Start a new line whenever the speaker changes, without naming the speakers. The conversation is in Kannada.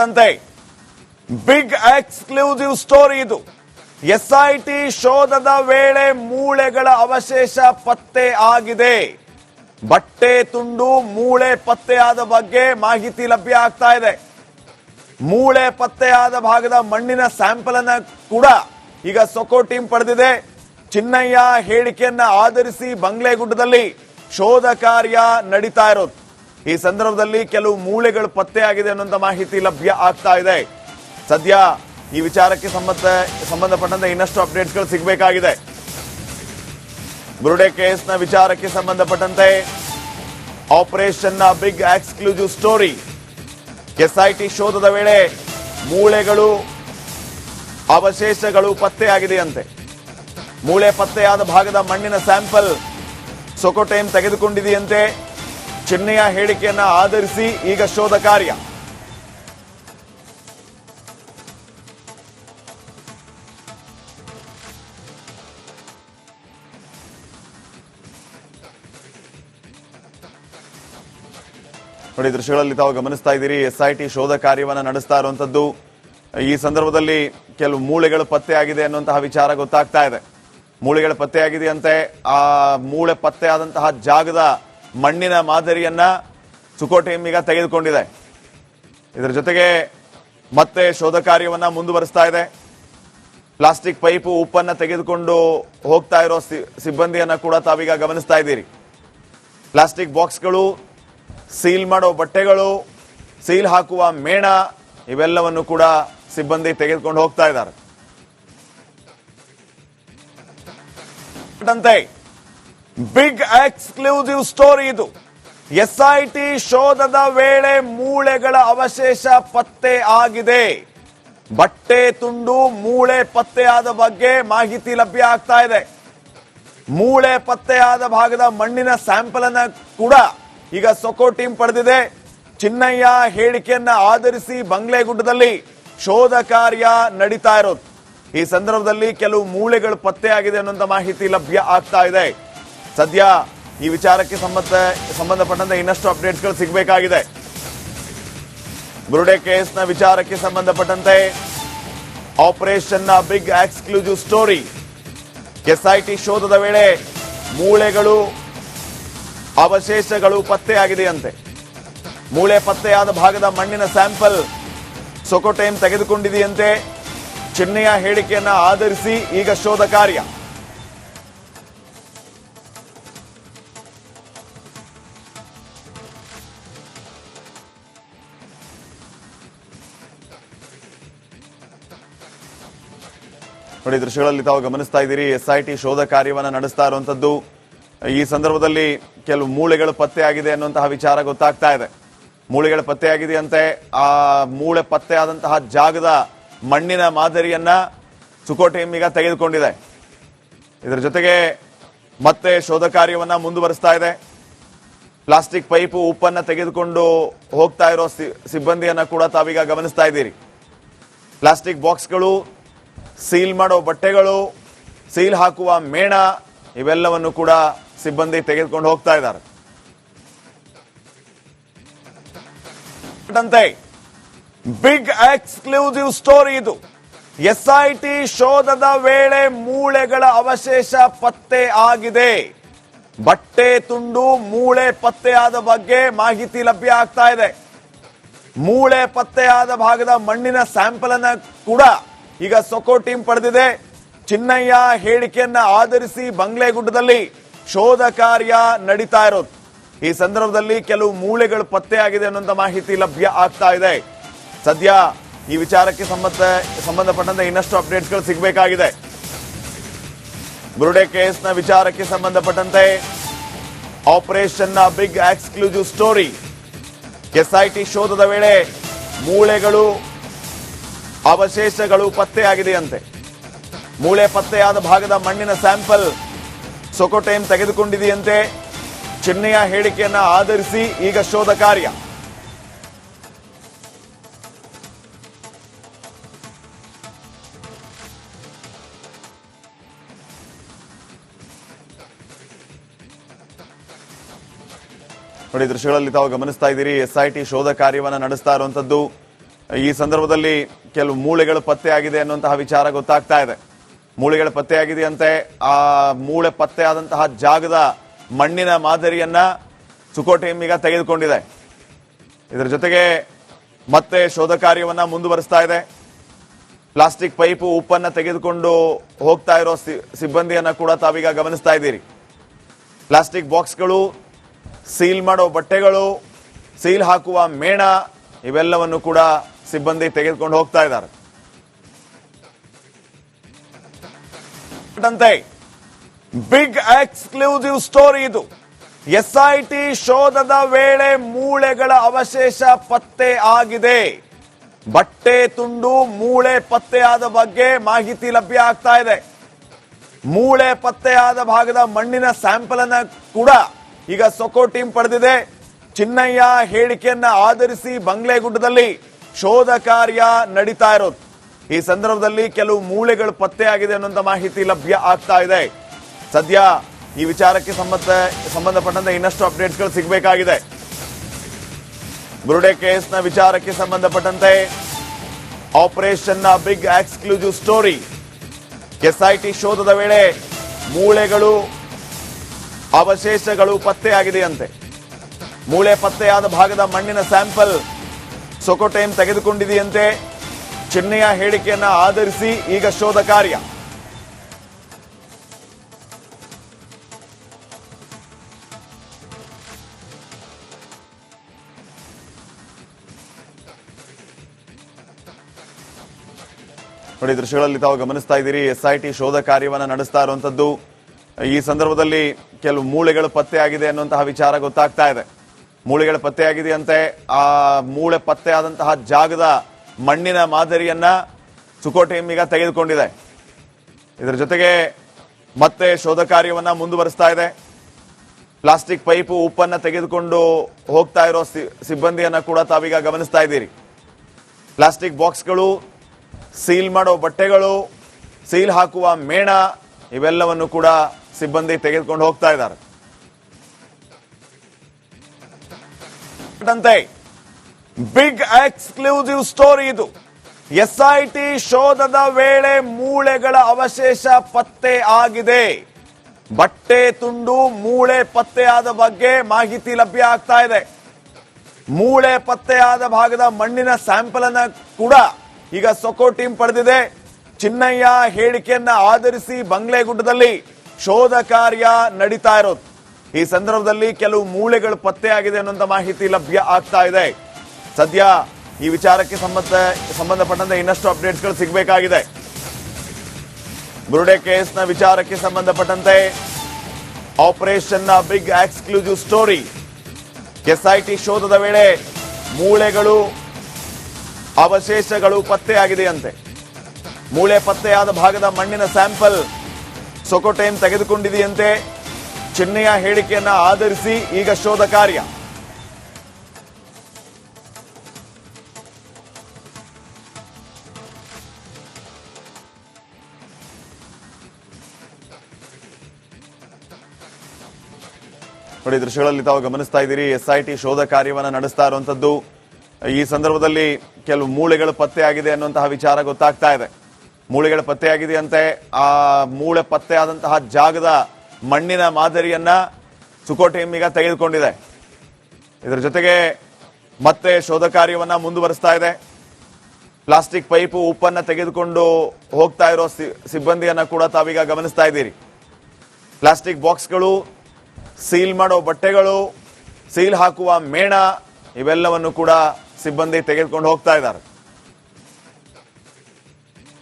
ಸಂಬಂಧಪಟ್ಟಂತೆ ಬಿಗ್ ಎಕ್ಸ್ಕ್ಲೂಸಿವ್ ಸ್ಟೋರಿ ಇದು. ಎಸ್ಐಟಿ ಶೋಧದ ವೇಳೆ ಮೂಳೆಗಳ ಅವಶೇಷ ಪತ್ತೆ ಆಗಿದೆ. ಬಟ್ಟೆ ತುಂಡು ಮೂಳೆ ಪತ್ತೆಯಾದ ಬಗ್ಗೆ ಮಾಹಿತಿ ಲಭ್ಯ ಆಗ್ತಾ ಇದೆ. ಮೂಳೆ ಪತ್ತೆಯಾದ ಭಾಗದ ಮಣ್ಣಿನ ಸ್ಯಾಂಪಲ್ ಅನ್ನ ಕೂಡ ಈಗ ಸೊಕೋ ಟೀಮ್ ಪಡೆದಿದೆ. ಚಿನ್ನಯ್ಯ ಹೇಳಿಕೆಯನ್ನ ಆಧರಿಸಿ ಬಂಗ್ಲೆಗುಡ್ಡದಲ್ಲಿ ಶೋಧ ಕಾರ್ಯ ನಡೀತಾ ಇರೋದು. ಈ ಸಂದರ್ಭದಲ್ಲಿ ಕೆಲವು ಮೂಳೆಗಳು ಪತ್ತೆಯಾಗಿದೆ ಅನ್ನುವಂತ ಮಾಹಿತಿ ಲಭ್ಯ ಆಗ್ತಾ ಇದೆ. ಸದ್ಯ ಈ ವಿಚಾರಕ್ಕೆ ಸಂಬಂಧ, ಸಂಬಂಧಪಟ್ಟಂತೆ ಇನ್ನಷ್ಟು ಅಪ್ಡೇಟ್ಗಳು ಸಿಗಬೇಕಾಗಿದೆ. ಬುರುಡೆ ಕೇಸ್ನ ವಿಚಾರಕ್ಕೆ ಸಂಬಂಧಪಟ್ಟಂತೆ ಆಪರೇಷನ್ನ ಬಿಗ್ ಎಕ್ಸ್ಕ್ಲೂಸಿವ್ ಸ್ಟೋರಿ. ಎಸ್ಐಟಿ ಶೋಧದ ವೇಳೆ ಮೂಳೆಗಳು, ಅವಶೇಷಗಳು ಪತ್ತೆಯಾಗಿದೆಯಂತೆ ಮೂಳೆ ಪತ್ತೆಯಾದ ಭಾಗದ ಮಣ್ಣಿನ ಸ್ಯಾಂಪಲ್ ಸೊಕೊಟೈಮ್ ತೆಗೆದುಕೊಂಡಿದೆಯಂತೆ. ಚಿನ್ನಯ್ಯ ಹೇಳಿಕೆಯನ್ನ ಆಧರಿಸಿ ಈಗ ಶೋಧ ಕಾರ್ಯ. ನೋಡಿ ದೃಶ್ಯಗಳಲ್ಲಿ ತಾವು ಗಮನಿಸ್ತಾ ಇದ್ದೀರಿ, ಎಸ್ಐಟಿ ಶೋಧ ಕಾರ್ಯವನ್ನು ನಡೆಸ್ತಾ ಇರುವಂತದ್ದು. ಈ ಸಂದರ್ಭದಲ್ಲಿ ಕೆಲವು ಮೂಳೆಗಳು ಪತ್ತೆಯಾಗಿದೆ ಅನ್ನುವಂತಹ ವಿಚಾರ ಗೊತ್ತಾಗ್ತಾ ಇದೆ. ಮೂಳೆಗಳು ಪತ್ತೆಯಾಗಿದೆಯಂತೆ ಆ ಮೂಳೆ ಪತ್ತೆಯಾದಂತಹ ಜಾಗದ ಮಣ್ಣಿನ ಮಾದರಿಯನ್ನ ಸುಕೋ ಟೀಮ್ ಈಗ ತೆಗೆದುಕೊಂಡಿದೆ. ಇದರ ಜೊತೆಗೆ ಮತ್ತೆ ಶೋಧ ಕಾರ್ಯವನ್ನ ಮುಂದುವರಿಸ್ತಾ ಇದೆ. ಪ್ಲಾಸ್ಟಿಕ್ ಪೈಪು ಉಪ್ಪನ್ನ ತೆಗೆದುಕೊಂಡು ಹೋಗ್ತಾ ಇರೋ ಸಿಬ್ಬಂದಿಯನ್ನ ಕೂಡ ತಾವೀಗ ಗಮನಿಸ್ತಾ ಇದ್ದೀರಿ. ಪ್ಲಾಸ್ಟಿಕ್ ಬಾಕ್ಸ್ಗಳು, ಸೀಲ್ ಮಾಡೋ ಬಟ್ಟೆಗಳು, ಸೀಲ್ ಹಾಕುವ ಮೇಣ ಇವೆಲ್ಲವನ್ನು ಕೂಡ ಸಿಬ್ಬಂದಿ ತೆಗೆದುಕೊಂಡು ಹೋಗ್ತಾ ಇದ್ದಾರೆ. ಬಿಗ್ ಎಕ್ಸ್ಕ್ಲೂಸಿವ್ ಸ್ಟೋರಿ ಇದು. ಎಸ್ಐಟಿ ಶೋಧದ ವೇಳೆ ಮೂಳೆಗಳ ಅವಶೇಷ ಪತ್ತೆ ಆಗಿದೆ. ಬಟ್ಟೆ ತುಂಡು ಮೂಳೆ ಪತ್ತೆಯಾದ ಬಗ್ಗೆ ಮಾಹಿತಿ ಲಭ್ಯ ಆಗ್ತಾ ಇದೆ. ಮೂಳೆ ಪತ್ತೆಯಾದ ಭಾಗದ ಮಣ್ಣಿನ ಸ್ಯಾಂಪಲ್ ಅನ್ನ ಕೂಡ ಈಗ ಸೊಕೋ ಟೀಮ್ ಪಡೆದಿದೆ. ಚಿನ್ನಯ್ಯ ಹೇಳಿಕೆಯನ್ನ ಆಧರಿಸಿ ಬಂಗ್ಲೆಗುಡ್ಡದಲ್ಲಿ ಶೋಧ ಕಾರ್ಯ ನಡೀತಾ ಇರೋದು. ಈ ಸಂದರ್ಭದಲ್ಲಿ ಕೆಲವು ಮೂಳೆಗಳು ಪತ್ತೆಯಾಗಿದೆ ಅನ್ನುವಂತ ಮಾಹಿತಿ ಲಭ್ಯ ಆಗ್ತಾ ಇದೆ. ಸದ್ಯ ಈ ವಿಚಾರಕ್ಕೆ ಸಂಬಂಧ, ಸಂಬಂಧಪಟ್ಟಂತೆ ಇನ್ನಷ್ಟು ಅಪ್ಡೇಟ್ಸ್ಗಳು ಸಿಗಬೇಕಾಗಿದೆ. ಬುರುಡೆ ಕೇಸ್ನ ವಿಚಾರಕ್ಕೆ ಸಂಬಂಧಪಟ್ಟಂತೆ ಆಪರೇಷನ್ನ ಬಿಗ್ ಎಕ್ಸ್ಕ್ಲೂಸಿವ್ ಸ್ಟೋರಿ. ಎಸ್ಐಟಿ ಶೋಧದ ವೇಳೆ ಮೂಳೆಗಳು, ಅವಶೇಷಗಳು ಪತ್ತೆಯಾಗಿದೆಯಂತೆ. ಮೂಳೆ ಪತ್ತೆಯಾದ ಭಾಗದ ಮಣ್ಣಿನ ಸ್ಯಾಂಪಲ್ ಸೊಕೊಟೈಮ್ ತೆಗೆದುಕೊಂಡಿದೆಯಂತೆ. ಚಿನ್ನೆಯ ಹೇಳಿಕೆಯನ್ನು ಆಧರಿಸಿ ಈಗ ಶೋಧ ಕಾರ್ಯ. ನೋಡಿ ದೃಶ್ಯಗಳಲ್ಲಿ ತಾವು ಗಮನಿಸ್ತಾ ಇದ್ದೀರಿ, ಎಸ್ಐಟಿ ಶೋಧ ಕಾರ್ಯವನ್ನು ನಡೆಸ್ತಾ ಇರುವಂತದ್ದು ಈ ಸಂದರ್ಭದಲ್ಲಿ ಕೆಲವು ಮೂಳೆಗಳು ಪತ್ತೆಯಾಗಿದೆ ಅನ್ನುವಂತಹ ವಿಚಾರ ಗೊತ್ತಾಗ್ತಾ ಇದೆ. ಮೂಳೆಗಳು ಪತ್ತೆಯಾಗಿದೆಯಂತೆ ಆ ಮೂಳೆ ಪತ್ತೆಯಾದಂತಹ ಜಾಗದ ಮಣ್ಣಿನ ಮಾದರಿಯನ್ನ ಸುಕೋ ಟೀಮ್ ಈಗ ತೆಗೆದುಕೊಂಡಿದೆ. ಇದರ ಜೊತೆಗೆ ಮತ್ತೆ ಶೋಧ ಕಾರ್ಯವನ್ನ ಮುಂದುವರಿಸ್ತಾ ಇದೆ. ಪ್ಲಾಸ್ಟಿಕ್ ಪೈಪು ಉಪ್ಪನ್ನ ತೆಗೆದುಕೊಂಡು ಹೋಗ್ತಾ ಇರೋ ಸಿಬ್ಬಂದಿಯನ್ನ ಕೂಡ ತಾವೀಗ ಗಮನಿಸ್ತಾ ಇದ್ದೀರಿ. ಪ್ಲಾಸ್ಟಿಕ್ ಬಾಕ್ಸ್ಗಳು ಸೀಲ್ ಮಾಡೋ ಬಟ್ಟೆಗಳು, ಸೀಲ್ ಹಾಕುವ ಮೇಣ, ಇವೆಲ್ಲವನ್ನು ಕೂಡ ಸಿಬ್ಬಂದಿ ತೆಗೆದುಕೊಂಡು ಹೋಗ್ತಾ ಇದ್ದಾರೆ. ಬಿಗ್ ಎಕ್ಸ್ಕ್ಲೂಸಿವ್ ಸ್ಟೋರಿ ಇದು. ಎಸ್ಐಟಿ ಶೋಧದ ವೇಳೆ ಮೂಳೆಗಳ ಅವಶೇಷ ಪತ್ತೆ ಆಗಿದೆ. ಬಟ್ಟೆ ತುಂಡು, ಮೂಳೆ ಪತ್ತೆಯಾದ ಬಗ್ಗೆ ಮಾಹಿತಿ ಲಭ್ಯ ಆಗ್ತಾ ಇದೆ. ಮೂಳೆ ಪತ್ತೆಯಾದ ಭಾಗದ ಮಣ್ಣಿನ ಸ್ಯಾಂಪಲ್ ಅನ್ನ ಕೂಡ ಈಗ ಸೊಕೋ ಟೀಮ್ ಪಡೆದಿದೆ. ಚಿನ್ನಯ್ಯ ಹೇಳಿಕೆಯನ್ನ ಆಧರಿಸಿ ಬಂಗ್ಲೆಗುಡ್ಡದಲ್ಲಿ ಶೋಧ ಕಾರ್ಯ ನಡೀತಾ ಇರೋದು. ಈ ಸಂದರ್ಭದಲ್ಲಿ ಕೆಲವು ಮೂಳೆಗಳು ಪತ್ತೆಯಾಗಿದೆ ಅನ್ನುವಂತ ಮಾಹಿತಿ ಲಭ್ಯ ಆಗ್ತಾ ಇದೆ. ಸದ್ಯ ಈ ವಿಚಾರಕ್ಕೆ ಸಂಬಂಧ, ಸಂಬಂಧಪಟ್ಟಂತೆ ಇನ್ನಷ್ಟು ಅಪ್ಡೇಟ್ಗಳು ಸಿಗಬೇಕಾಗಿದೆ. ಬುರುಡೆ ಕೇಸ್ನ ವಿಚಾರಕ್ಕೆ ಸಂಬಂಧಪಟ್ಟಂತೆ ಆಪರೇಷನ್ನ ಬಿಗ್ ಎಕ್ಸ್ಕ್ಲೂಸಿವ್ ಸ್ಟೋರಿ. ಎಸ್ಐಟಿ ಶೋಧದ ವೇಳೆ ಮೂಳೆಗಳು ಅವಶೇಷಗಳು ಪತ್ತೆಯಾಗಿದೆಯಂತೆ. ಮೂಳೆ ಪತ್ತೆಯಾದ ಭಾಗದ ಮಣ್ಣಿನ ಸ್ಯಾಂಪಲ್ ಸೊಕೊಟೈಮ್ ತೆಗೆದುಕೊಂಡಿದೆಯಂತೆ. ಚಿನ್ನೆಯ ಹೇಳಿಕೆಯನ್ನ ಆಧರಿಸಿ ಈಗ ಶೋಧ ಕಾರ್ಯ. ನೋಡಿ, ದೃಶ್ಯಗಳಲ್ಲಿ ತಾವು ಗಮನಿಸ್ತಾ ಇದ್ದೀರಿ, ಎಸ್ಐಟಿ ಶೋಧ ಕಾರ್ಯವನ್ನ ನಡೆಸ್ತಾ ಇರುವಂತದ್ದು. ಈ ಸಂದರ್ಭದಲ್ಲಿ ಕೆಲವು ಮೂಳೆಗಳು ಪತ್ತೆಯಾಗಿದೆ ಅನ್ನುವಂತಹ ವಿಚಾರ ಗೊತ್ತಾಗ್ತಾ ಇದೆ. ಮೂಳೆಗಳು ಪತ್ತೆಯಾಗಿದೆಯಂತೆ ಆ ಮೂಳೆ ಪತ್ತೆಯಾದಂತಹ ಜಾಗದ ಮಣ್ಣಿನ ಮಾದರಿಯನ್ನ ಸುಕೋಟಿ ಈಗ ತೆಗೆದುಕೊಂಡಿದೆ. ಇದರ ಜೊತೆಗೆ ಮತ್ತೆ ಶೋಧ ಕಾರ್ಯವನ್ನ ಮುಂದುವರಿಸ್ತಾ ಇದೆ. ಪ್ಲಾಸ್ಟಿಕ್ ಪೈಪು ಉಪ್ಪನ್ನ ತೆಗೆದುಕೊಂಡು ಹೋಗ್ತಾ ಇರೋ ಸಿಬ್ಬಂದಿಯನ್ನ ಕೂಡ ತಾವೀಗ ಗಮನಿಸ್ತಾ ಇದ್ದೀರಿ. ಪ್ಲಾಸ್ಟಿಕ್ ಬಾಕ್ಸ್ಗಳು, ಸೀಲ್ ಮಾಡೋ ಬಟ್ಟೆಗಳು, ಸೀಲ್ ಹಾಕುವ ಮೇಣ, ಇವೆಲ್ಲವನ್ನು ಕೂಡ ಸಿಬ್ಬಂದಿ ತೆಗೆದುಕೊಂಡು ಹೋಗ್ತಾ ಇದ್ದಾರೆ. ಬಿಗ್ ಎಕ್ಸ್ಕ್ಲೂಸಿವ್ ಸ್ಟೋರಿ ಇದು. ಎಸ್ಐಟಿ ಶೋಧದ ವೇಳೆ ಮೂಳೆಗಳ ಅವಶೇಷ ಪತ್ತೆ ಆಗಿದೆ. ಬಟ್ಟೆ ತುಂಡು ಮೂಳೆ ಪತ್ತೆಯಾದ ಬಗ್ಗೆ ಮಾಹಿತಿ ಲಭ್ಯ ಆಗ್ತಾ ಇದೆ. ಮೂಳೆ ಪತ್ತೆಯಾದ ಭಾಗದ ಮಣ್ಣಿನ ಸ್ಯಾಂಪಲ್ ಅನ್ನ ಕೂಡ ಈಗ ಸೊಕೋ ಟೀಮ್ ಪಡೆದಿದೆ. ಚಿನ್ನಯ್ಯ ಹೇಳಿಕೆಯನ್ನ ಆಧರಿಸಿ ಬಂಗ್ಲೆಗುಡ್ಡದಲ್ಲಿ ಶೋಧ ಕಾರ್ಯ ನಡೀತಾ ಇರೋದು. ಈ ಸಂದರ್ಭದಲ್ಲಿ ಕೆಲವು ಮೂಳೆಗಳು ಪತ್ತೆಯಾಗಿದೆ ಅನ್ನುವಂಥ ಮಾಹಿತಿ ಲಭ್ಯ ಆಗ್ತಾ ಇದೆ. ಸದ್ಯ ಈ ವಿಚಾರಕ್ಕೆ ಸಂಬಂಧ, ಸಂಬಂಧಪಟ್ಟಂತೆ ಇನ್ನಷ್ಟು ಅಪ್ಡೇಟ್ಸ್ಗಳು ಸಿಗಬೇಕಾಗಿದೆ. ಬುರುಡೆ ಕೇಸ್ನ ವಿಚಾರಕ್ಕೆ ಸಂಬಂಧಪಟ್ಟಂತೆ ಆಪರೇಷನ್ನ ಬಿಗ್ ಎಕ್ಸ್ಕ್ಲೂಸಿವ್ ಸ್ಟೋರಿ. ಎಸ್ಐಟಿ ಶೋಧದ ವೇಳೆ ಮೂಳೆಗಳು, ಅವಶೇಷಗಳು ಪತ್ತೆಯಾಗಿದೆಯಂತೆ. ಮೂಳೆ ಪತ್ತೆಯಾದ ಭಾಗದ ಮಣ್ಣಿನ ಸ್ಯಾಂಪಲ್ ಸೊಕೊಟೈನ್ ತೆಗೆದುಕೊಂಡಿದೆಯಂತೆ ಚೆನ್ನೈಯ ಹೇಳಿಕೆಯನ್ನ ಆಧರಿಸಿ ಈಗ ಶೋಧ ಕಾರ್ಯ. ನೋಡಿ, ದೃಶ್ಯಗಳಲ್ಲಿ ತಾವು ಗಮನಿಸ್ತಾ ಇದ್ದೀರಿ, ಎಸ್ಐಟಿ ಶೋಧ ಕಾರ್ಯವನ್ನ ನಡೆಸ್ತಾ ಇರುವಂತದ್ದು. ಈ ಸಂದರ್ಭದಲ್ಲಿ ಕೆಲವು ಮೂಳೆಗಳು ಪತ್ತೆ ಆಗಿದೆ ಅನ್ನುವಂತಹ ವಿಚಾರ ಗೊತ್ತಾಗ್ತಾ ಇದೆ. ಮೂಳೆಗಳು ಪತ್ತೆಯಾಗಿದೆಯಂತೆ. ಆ ಮೂಳೆ ಪತ್ತೆ ಆದಂತಹ ಜಾಗದ ಮಣ್ಣಿನ ಮಾದರಿಯನ್ನ ಸುಕೋಟಿ ಈಗ ತೆಗೆದುಕೊಂಡಿದೆ. ಇದರ ಜೊತೆಗೆ ಮತ್ತೆ ಶೋಧ ಕಾರ್ಯವನ್ನ ಮುಂದುವರಿಸ್ತಾ ಇದೆ. ಪ್ಲಾಸ್ಟಿಕ್ ಪೈಪು ಉಪ್ಪನ್ನ ತೆಗೆದುಕೊಂಡು ಹೋಗ್ತಾ ಇರೋ ಸಿಬ್ಬಂದಿಯನ್ನ ಕೂಡ ತಾವೀಗ ಗಮನಿಸ್ತಾ ಇದ್ದೀರಿ. ಪ್ಲಾಸ್ಟಿಕ್ ಬಾಕ್ಸ್ಗಳು, ಸೀಲ್ ಮಾಡೋ ಬಟ್ಟೆಗಳು, ಸೀಲ್ ಹಾಕುವ ಮೇಣ, ಇವೆಲ್ಲವನ್ನು ಕೂಡ ಸಿಬ್ಬಂದಿ ತೆಗೆದುಕೊಂಡು ಹೋಗ್ತಾ ಇದ್ದಾರೆ. ಬಿಗ್ ಎಕ್ಸ್ಕ್ಲೂಸಿವ್ ಸ್ಟೋರಿ ಇದು. ಎಸ್ಐಟಿ ಶೋಧದ ವೇಳೆ ಮೂಳೆಗಳ ಅವಶೇಷ ಪತ್ತೆ ಆಗಿದೆ. ಬಟ್ಟೆ ತುಂಡು ಮೂಳೆ ಪತ್ತೆಯಾದ ಬಗ್ಗೆ ಮಾಹಿತಿ ಲಭ್ಯ ಆಗ್ತಾ ಇದೆ. ಮೂಳೆ ಪತ್ತೆಯಾದ ಭಾಗದ ಮಣ್ಣಿನ ಸ್ಯಾಂಪಲ್ ಅನ್ನ ಕೂಡ ಈಗ ಸೊಕೋ ಟೀಮ್ ಪಡೆದಿದೆ. ಚಿನ್ನಯ್ಯ ಹೇಳಿಕೆಯನ್ನ ಆಧರಿಸಿ ಬಂಗ್ಲೆಗುಡ್ಡದಲ್ಲಿ ಶೋಧ ಕಾರ್ಯ ನಡೀತಾ ಇರೋದು. ಈ ಸಂದರ್ಭದಲ್ಲಿ ಕೆಲವು ಮೂಳೆಗಳು ಪತ್ತೆಯಾಗಿದೆ ಅನ್ನುವಂತ ಮಾಹಿತಿ ಲಭ್ಯ ಆಗ್ತಾ ಇದೆ. ಸದ್ಯ ಈ ವಿಚಾರಕ್ಕೆ ಸಂಬಂಧ, ಸಂಬಂಧಪಟ್ಟಂತೆ ಇನ್ನಷ್ಟು ಅಪ್ಡೇಟ್ಸ್ಗಳು ಸಿಗಬೇಕಾಗಿದೆ. ಬುರುಡೆ ಕೇಸ್ನ ವಿಚಾರಕ್ಕೆ ಸಂಬಂಧಪಟ್ಟಂತೆ ಆಪರೇಷನ್ನ ಬಿಗ್ ಎಕ್ಸ್ಕ್ಲೂಸಿವ್ ಸ್ಟೋರಿ, ಎಸ್ಐಟಿ ಶೋಧದ ವೇಳೆ ಮೂಳೆಗಳು, ಅವಶೇಷಗಳು ಪತ್ತೆಯಾಗಿದೆಯಂತೆ. ಮೂಳೆ ಪತ್ತೆಯಾದ ಭಾಗದ ಮಣ್ಣಿನ ಸ್ಯಾಂಪಲ್ ಸೊಕೋಟೆಯನ್ನು ತೆಗೆದುಕೊಂಡಿದೆಯಂತೆ. ಚಿನ್ನಯ್ಯ ಹೇಳಿಕೆಯನ್ನ ಆಧರಿಸಿ ಈಗ ಶೋಧ ಕಾರ್ಯ. ನೋಡಿ ದೃಶ್ಯಗಳಲ್ಲಿ ತಾವು ಗಮನಿಸ್ತಾ ಇದ್ದೀರಿ, ಎಸ್ಐಟಿ ಶೋಧ ಕಾರ್ಯವನ್ನು ನಡೆಸ್ತಾ ಇರುವಂತದ್ದು. ಈ ಸಂದರ್ಭದಲ್ಲಿ ಕೆಲವು ಮೂಳೆಗಳು ಪತ್ತೆಯಾಗಿದೆ ಅನ್ನುವಂತಹ ವಿಚಾರ ಗೊತ್ತಾಗ್ತಾ ಇದೆ. ಮೂಳೆಗಳು ಪತ್ತೆಯಾಗಿದೆಯಂತೆ ಆ ಮೂಳೆ ಪತ್ತೆಯಾದಂತಹ ಜಾಗದ ಮಣ್ಣಿನ ಮಾದರಿಯನ್ನ ಸುಕೋಟೆಮ್ಮಿಗ ತೆಗೆದುಕೊಂಡಿದೆ. ಇದರ ಜೊತೆಗೆ ಮತ್ತೆ ಶೋಧ ಕಾರ್ಯವನ್ನ ಮುಂದುವರಿಸ್ತಾ ಇದೆ. ಪ್ಲಾಸ್ಟಿಕ್ ಪೈಪು ಉಪ್ಪನ್ನ ತೆಗೆದುಕೊಂಡು ಹೋಗ್ತಾ ಇರೋ ಸಿಬ್ಬಂದಿಯನ್ನ ಕೂಡ ತಾವೀಗ ಗಮನಿಸ್ತಾ ಇದ್ದೀರಿ. ಪ್ಲಾಸ್ಟಿಕ್ ಬಾಕ್ಸ್ಗಳು, ಸೀಲ್ ಮಾಡೋ ಬಟ್ಟೆಗಳು, ಸೀಲ್ ಹಾಕುವ ಮೇಣ, ಇವೆಲ್ಲವನ್ನು ಕೂಡ ಸಿಬ್ಬಂದಿ ತೆಗೆದುಕೊಂಡು ಹೋಗ್ತಾ ಇದ್ದಾರೆ.